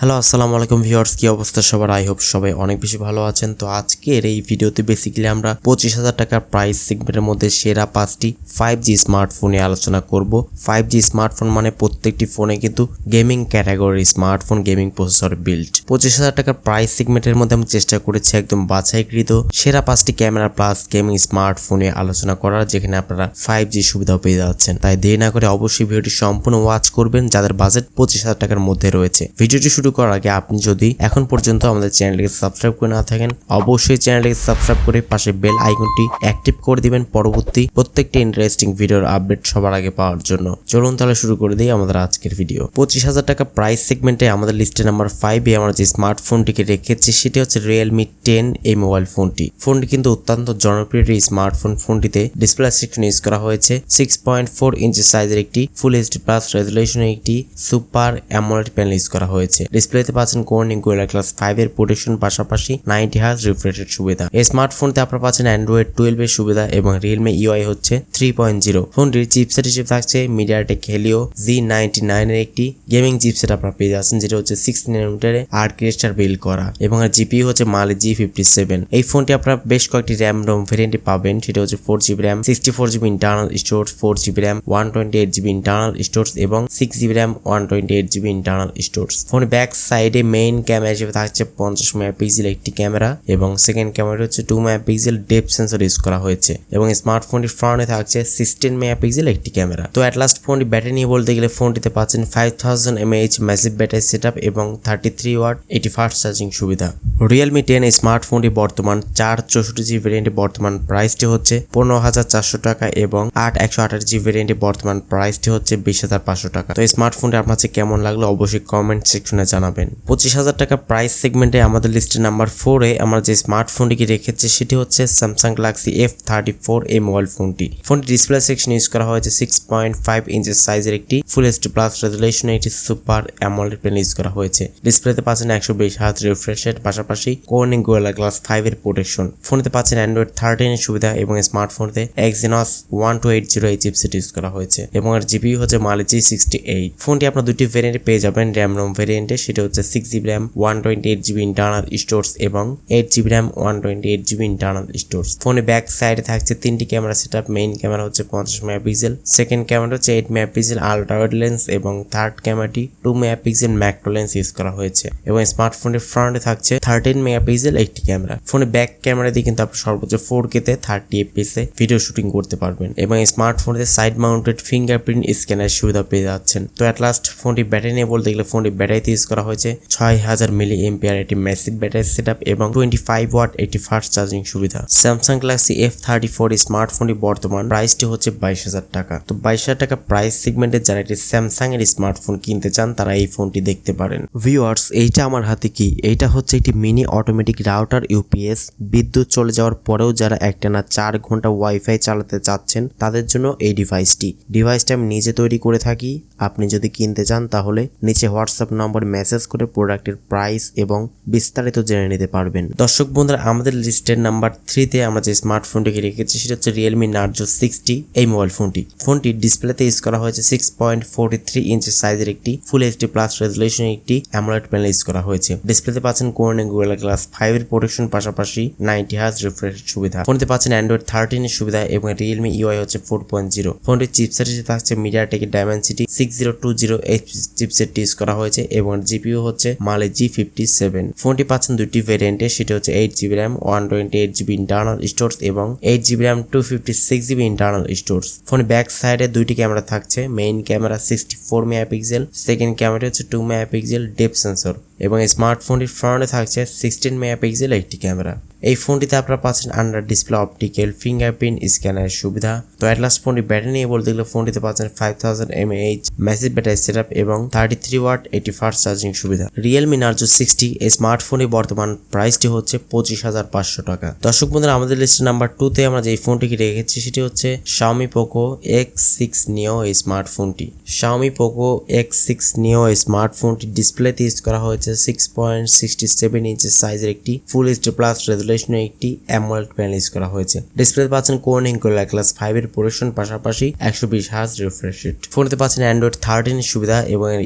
Hello আসসালামু আলাইকুম viewers, কি অবস্থা সবার? আই হোপ সবাই অনেক বেশি ভালো আছেন। তো আজকের এই ভিডিওতে বেসিক্যালি আমরা পঁচিশ হাজার টাকার প্রাইস সেগমেন্টের মধ্যে সেরা পাঁচটি ফাইভ জি স্মার্টফোনে আলোচনা করব। ফাইভ জি স্মার্টফোন মানে প্রত্যেকটি ফোনে কিন্তু gaming category smartphone gaming processor build পঁচিশ হাজার টাকার প্রাইস সেগমেন্টের মধ্যে আমি চেষ্টা করেছি একদম বাছাইকৃত সেরা পাঁচটি ক্যামেরা প্লাস গেমিং স্মার্টফোনে আলোচনা করার, যেখানে আপনারা ফাইভ জি সুবিধাও পেয়ে যাচ্ছেন। তাই দেরি না করে অবশ্যই ভিডিওটি সম্পূর্ণ ওয়াচ করবেন, যাদের বাজেট পঁচিশ হাজার টাকার মধ্যে রয়েছে। ভিডিওটি শুরু করার আগে আপনি যদি এখন পর্যন্ত আমাদের চ্যানেলটিকে সাবস্ক্রাইব করে না থাকেন, অবশ্যই চ্যানেলটিকে সাবস্ক্রাইব করে পাশে বেল আইকনটি অ্যাক্টিভ করে দিবেন পরবর্তী প্রত্যেকটি ইন্টারেস্টিং ভিডিওর আপডেট সবার আগে পাওয়ার জন্য। চলুন তাহলে শুরু করে দিই আমাদের আজকের ভিডিও পঁচিশ হাজার টাকা প্রাইস সেগমেন্টে আমাদের লিস্টে নাম্বার ফাইভে আমরা যে স্মার্টফোনটিকে রেখেছি, সেটি হচ্ছে রিয়েলমি টেন এই মোবাইল ফোনটি ফোনটি কিন্তু অত্যন্ত জনপ্রিয় একটি স্মার্টফোন ফোনটিতে ডিসপ্লে সেকশন ইউজ করা হয়েছে। সিক্স পয়েন্ট ফোর ইঞ্চি সাইজের একটি ফুল এইচডি প্লাস রেজুলেশনের একটি সুপার অ্যামোলেড প্যানেল ইউজ করা হয়েছে। ডিসপ্লেতে পাচ্ছেন কোর্নিং গোয়েলা ক্লাস ফাইভ এর প্রোটেকশন পাশাপাশি নাইনটি হার্স রিফ্রেশের সুবিধা। এই স্মার্টফোনতে আপনারা পাচ্ছেন অ্যান্ড্রয়েড টুয়েলভ এর সুবিধা এবং রিয়েলমি ইউআই হচ্ছে থ্রি পয়েন্ট জিরো ফোনটির চিপসেট হিসেবে থাকছে MediaTek Helio G ninety nine এর একটি গেমিং চিপসেট আপনারা পেয়ে যাচ্ছেন, যেটা হচ্ছে সিক্স নানোমিটারে আর্কিটেকচার বিল্ড করা। এবং এর জিপি হচ্ছে মালি জি ফিফটি সেভেন এই ফোনটি আপনারা বেশ কয়েকটি র্যাম রোম ভেরিয়েন্টে পাবেন, সেটা হচ্ছে four GB RAM sixty four GB internal storage four GB RAM one twenty eight GB internal storage এবং six GB RAM one twenty eight GB internal storage ফোনের ব্যাক সাইডে মেইন ক্যামেরা হিসেবে থাকছে পঞ্চাশ megapixel একটি ক্যামেরা এবং second camera হচ্ছে two megapixel depth sensor use করা হয়েছে এবং স্মার্টফোনটির ফ্রন্টে থাকছে সিক্সটিন মেগাপিক্সেল একটি ক্যামেরা তো অ্যাট লাস্ট ফোনটি ব্যাটারি নিয়ে বলতে গেলে ফোনটিতে পাচ্ছেন five thousand mAh massive battery set up এবং থার্টি থ্রি ওয়াট এটি ফাস্ট চার্জিং সুবিধা। রিয়েলমি টেন এই স্মার্টফোনটি বর্তমান চার চৌষট্টি জি ভেরিয়েন্টে বর্তমান প্রাইসটি হচ্ছে পনেরো হাজার চারশো টাকা এবং আট একশো আঠাশ জি ভেরিয়েন্টে বর্তমান প্রাইসটি হচ্ছে বিশ হাজার পাঁচশো টাকা। তো এই স্মার্টফোনটি আপনার কাছে কেমন লাগল অবশ্যই কমেন্ট সেকশনে জানাবেন। পঁচিশ হাজার টাকা প্রাইস সেগমেন্টে আমাদের লিস্টে নাম্বার ফোরে আমরা যে স্মার্টফোনটিকে রেখেছি, সেটি হচ্ছে Samsung Galaxy F thirty four এই মোবাইল ফোনটি ফোনটি ডিসপ্লে সেকশন ইউজ করা হয়েছে সিক্স পয়েন্ট ফাইভ ইঞ্চের সাইজের একটি ফুল এইচডি প্লাস রেজুলেশনের একটি সুপার অ্যামোলেড প্যানেল ইউজ করা হয়েছে। ডিসপ্লেতে পাচ্ছেন একশো বিশ হাত রিফ্রেশের পাশাপাশি কোর্নিং গোয়েলা গ্লাস ফাইভ এর প্রোটেকশন ফোনেতে পাচ্ছেন অ্যান্ড্রয়েড থার্টিন এর সুবিধা এবং স্মার্টফোনতে Exynos one two eight zero এই চিপসেট ইউজ করা হয়েছে এবং এর জিপি হচ্ছে মালিজি সিক্সটি এইট ফোনটি আপনার দুটি ভেরিয়েন্টে পেয়ে যাবেন র্যাম রোম ভেরিয়েন্টে সেটা হচ্ছে six GB RAM one twenty eight GB internal storage এবং eight GB RAM one twenty eight GB internal storage ফোনে ব্যাক সাইডে থাকছে তিনটি ক্যামেরা সেট মেইন ক্যামেরা হচ্ছে পঞ্চাশ মেগাপিক্সেল সেকেন্ড ক্যামেরা হচ্ছে eight megapixel ultra wide lens এবং third ক্যামেরাটি two megapixel macro lens use করা হয়েছে এবং স্মার্টফোনের ফ্রন্টে থাকছে থার্টিন মেগাপিক্সেল একটি ক্যামেরা ফোনে ব্যাক ক্যামেরা দিয়ে কিন্তু আপনি সর্বোচ্চ ফোর কে কেতে থার্টি এফপিএসে ভিডিও শুটিং করতে পারবেন এবং স্মার্টফোনে সাইড মাউন্টেড ফিঙ্গারপ্রিন্ট স্ক্যানের সুবিধা পেয়ে যাচ্ছেন। তো অ্যাট লাস্ট ফোনটি ব্যাটারি নিয়ে বলতে গেলে ফোনটি ব্যাটারিতে ইউজ করা হয়েছে। ছয় হাজার মিলি এমপিআর একটি ম্যাসিভ ব্যাটারি সেট আপ এবং টোয়েন্টি ফাইভ ওয়াট একটি ফাস্ট চার্জিং সুবিধা। Samsung Galaxy F thirty four স্মার্টফোনটি বর্তমান প্রাইসটি হচ্ছে বাইশ হাজার টাকা। তো বাইশ হাজার টাকা প্রাইস সেগমেন্টে যারা একটি স্যামসাং এর স্মার্টফোন কিনতে চান, তারা এই ফোনটি দেখতে পারেন। ভিউয়ার্স এইটা আমার হাতে কি? এইটা হচ্ছে একটি মিনি অটোমেটিক রাউটার ইউপিএস বিদ্যুৎ চলে যাওয়ার পরেও যারা একটানা চার ঘণ্টা ওয়াইফাই চালাতে চাচ্ছেন, তাদের জন্য এই ডিভাইসটি ডিভাইসটা আমি নিজে তৈরি করে থাকি। আপনি যদি কিনতে চান তাহলে নিচে হোয়াটসঅ্যাপ নম্বর মেসেজ করে প্রোডাক্টের প্রাইস এবং বিস্তারিত জেনে নিতে পারবেন। দর্শক বন্ধুরা, আমাদের লিস্টের নাম্বার থ্রিতে আমরা যে স্মার্টফোনটিকে রেখেছি, সেটা হচ্ছে রিয়েলমি নার্জো সিক্সটি এই মোবাইল ফোনটি ফোনটি ডিসপ্লেতে ইউজ করা হয়েছে সিক্স পয়েন্ট ফোরটি থ্রি ইঞ্চের সাইজের একটি ফুল এইচডি প্লাস রেজুলেশনের একটি অ্যামোলেড প্যানেল ইউজ করা হয়েছে। ডিসপ্লেতে পাচ্ছেন কোর্নে গুগল গ্লাস ফাইভ এর প্রোটেকশন পাশাপাশি নাইনটি হার্স রিফ্রেশ সুবিধা। ফোনটিতে পাচ্ছেন অ্যান্ড্রয়েড থার্টিন এর সুবিধা এবং রিয়েলমি ইউআই হচ্ছে ফোর পয়েন্ট জিরো ফোনটির চিপসেট থাকছে মিডিয়াটেকের ডায়মেন্সিটি জিরো টু জিরো এই চিপসেটটি ইউজ করা হয়েছে এবং জিপিও হচ্ছে মালে জি ফিফটি সেভেন ফোনটি পাচ্ছেন দুটি ভেরিয়েন্টে সেটি হচ্ছে eight GB RAM one twenty eight GB internal storage এবং eight GB RAM two fifty six GB internal storage ফোনের ব্যাক সাইডে দুইটি ক্যামেরা থাকছে main camera sixty four megapixel second camera হচ্ছে টু মেগাপিক্সেল ডেপ সেন্সর এবং স্মার্টফোনটির ফ্রন্টে থাকছে সিক্সটিন মেগাপিক্সেল একটি ক্যামেরা এই ফোনটিতে আপনারা পাচ্ছেন আন্ডার ডিসপ্লে অপটিক্যাল ফিঙ্গারপ্রিন্ট স্ক্যানারের সুবিধা। তো অ্যাটলাস্ট ফোনটি ব্যাটারি নিয়ে বলতে গেলে ফোনটিতে পাচ্ছেন five thousand mAh massive battery set এবং থার্টি থ্রি ওয়াট এইটি ফার্স্ট চার্জিং সুবিধা। রিয়েলমি নার্জো সিক্সটি এই স্মার্টফোনের বর্তমান প্রাইসটি হচ্ছে পঁচিশ হাজার পাঁচশো টাকা। দর্শক বন্ধুরা, আমাদের লিস্ট নাম্বার টুতে আমরা যে ফোনটিকে রেখেছি, সেটি হচ্ছে Xiaomi Poco X six Neo এই স্মার্টফোনটি Xiaomi Poco X six Neo এই স্মার্টফোনটি ডিসপ্লেতে ইউজ করা হয়েছে সিক্স পয়েন্ট সিক্সটি সেভেন ইঞ্চের সাইজের একটি ফুল এইচডি প্লাস রেজুলেশন রেজুলেশনে একটি অ্যামোলেড প্যানেল ইউজ করা হয়েছে। ডিসপ্লেতে পাচ্ছেন কোর্নিং কোলা ক্লাস ফাইভ এর প্রোডাকশন পাশাপাশি একশো বিশ হার্স রিফ্রেশ রেট ফোনতে পাচ্ছেন অ্যান্ড্রয়েড থার্টিন সুবিধা এবং এর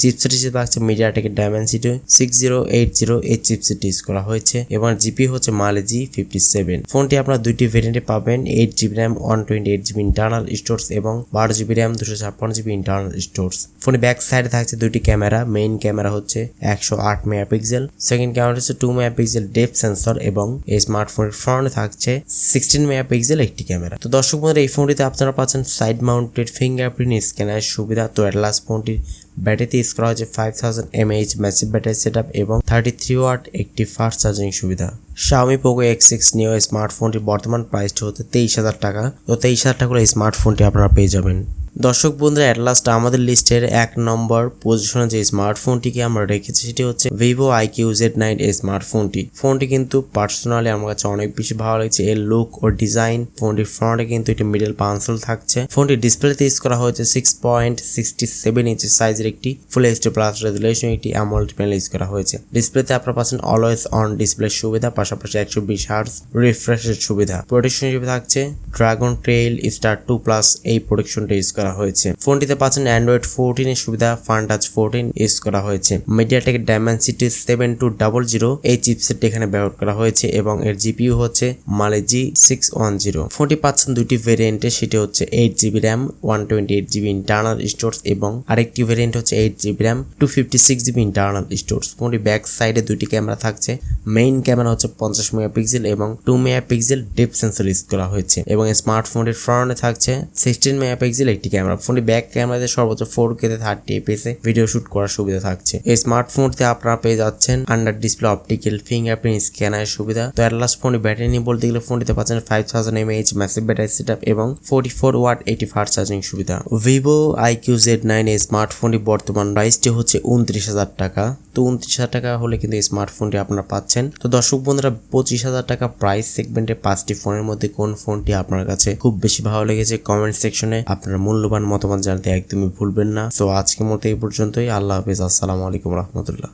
চিপসেট হিসেবে পাচ্ছে মিডিয়াটেকের Dimensity six zero eight zero এই চিপসেট ইউজ করা হয়েছে এবং জিপি হচ্ছে মালেজি ফিফটি সেভেন ফোনটি আপনার দুইটি ভেরিয়েন্টে পাবেন eight GB RAM one twenty eight GB internal storage এবং বারো জিবি র্যাম দুশো ছাপ্পান্ন জিবি ইন্টারনাল স্টোরস ফোনে ব্যাক সাইডে থাকছে দুইটি ক্যামেরা মেইন ক্যামেরা হচ্ছে একশো আট মেগাপিক্সেল সেকেন্ড ক্যামেরা হচ্ছে টু মেগাপিক্সেল ডেপ সেন্সর এবং এই স্মার্টফোনের ফ্রন্টে থাকছে সিক্সটিন মেগাপিক্সেল একটি ক্যামেরা তো দর্শক বন্ধুরা, এই ফোনটিতে আপনারা পাচ্ছেন সাইড মাউন্টেড ফিঙ্গারপ্রিন্ট স্ক্যানার সুবিধা। তো অ্যাটলাস ফোনটির ব্যাটারিতে ইউজ করা হয়েছে five thousand mAh massive battery set এবং থার্টি থ্রি ওয়াট একটি ফাস্ট চার্জিং সুবিধা। Xiaomi Poco X6 নিও স্মার্টফোনটির বর্তমান প্রাইসটি হচ্ছে তেইশ হাজার টাকা। তো তেইশ হাজার টাকা করে এই স্মার্টফোনটি আপনারা পেয়ে যাবেন। দর্শক বন্ধুরা অ্যাট লাস্ট আমাদের লিস্টের এক নম্বর পজিশনে যে স্মার্টফোনটিকে আমরা রেখেছি, সেটি হচ্ছে ভিভো আইকিউ জেড নাইন এই স্মার্টফোনটি ফোনটি কিন্তু পার্সোনালি আমার কাছে অনেক বেশি ভালো লাগছে। এর লুক ও ডিজাইন ফোনটির ফ্রন্টে কিন্তু একটি মিডল পান্সল থাকছে। ফোনটি ডিসপ্লেতে ইউজ করা হয়েছে six point sixty seven inch সাইজের একটি ফুল এইচডি প্লাস রেজুলেশন একটি অ্যামোল্ড প্যানেল ইউজ করা হয়েছে। ডিসপ্লেতে আপনারা পাচ্ছেন অলওয়েজ অন ডিসপ্লে সুবিধা, পাশাপাশি একশো বিশ হার্স রিফ্রেশের সুবিধা। প্রোটেকশন হিসেবে থাকছে Dragontrail star two plus এই প্রোটেকশনটা ইউজ করা হয়েছে। ফোনটিতে পাচ্ছেন অ্যান্ড্রয়েড ফোরটিন এর সুবিধা ফান টাচ ফোরটিন ইউজ করা হয়েছে। MediaTek Dimensity seven two double zero এই চিপসেটটি এখানে ব্যবহার করা হয়েছে এবং এর জিপিইউ হচ্ছে মালেজি সিক্স ওয়ান জিরো ফোনটি পাচ্ছেন দুটি ভেরিয়েন্টে সেটি হচ্ছে eight GB RAM one twenty eight GB internal storage এবং আরেকটি ভেরিয়েন্ট হচ্ছে eight GB RAM two fifty six GB internal storage ফোনটি ব্যাক সাইডে দুটি ক্যামেরা থাকছে। মেইন ক্যামেরা হচ্ছে পঞ্চাশ মেগাপিক্সেল এবং two megapixel depth sensor use করা হয়েছে এবং স্মার্টফোনটির ফ্রন্টে থাকছে সিক্সটিন মেগাপিক্সেল একটি ক্যামেরা, ফোনটি ব্যাক ক্যামেরাতে সর্বোচ্চ ফোর কেতে থার্টি এপিএসে ভিডিও শুট করার সুবিধা থাকছে। এই স্মার্টফোনটিতে আপনারা পেয়ে যাচ্ছেন আন্ডার ডিসপ্লে অপটিক্যাল ফিঙ্গারপ্রিন্ট স্ক্যানারের সুবিধা। তো অ্যাটলাস ফোনে ব্যাটারি নিয়ে বলতে গেলে ফোনটিতে পাচ্ছেন five thousand mAh massive battery set এবং ফোর্টি ফোর ওয়াট এইটি ফাস্ট চার্জিং সুবিধা ভিভো আইকিউ জেড নাইন এই স্মার্টফোনটি বর্তমান প্রাইসটি হচ্ছে উনত্রিশ হাজার টাকা। তো উনত্রিশ হাজার টাকা হলে কিন্তু এই স্মার্টফোনটি আপনারা পাচ্ছেন। তো দর্শক বন্ধুরা, পঁচিশ হাজার টাকা প্রাইস সেগমেন্টে পাঁচটি ফোনের মধ্যে কোন ফোনটি আপনার কাছে খুব বেশি ভালো লেগেছে কমেন্ট সেকশনে আপনার মূল্যবান মতামত জানাতে একদমই ভুলবেন না। তো আজকের মতো এই পর্যন্তই। আল্লাহ হাফিজ। আসসালামু আলাইকুম রহমতুল্লাহ।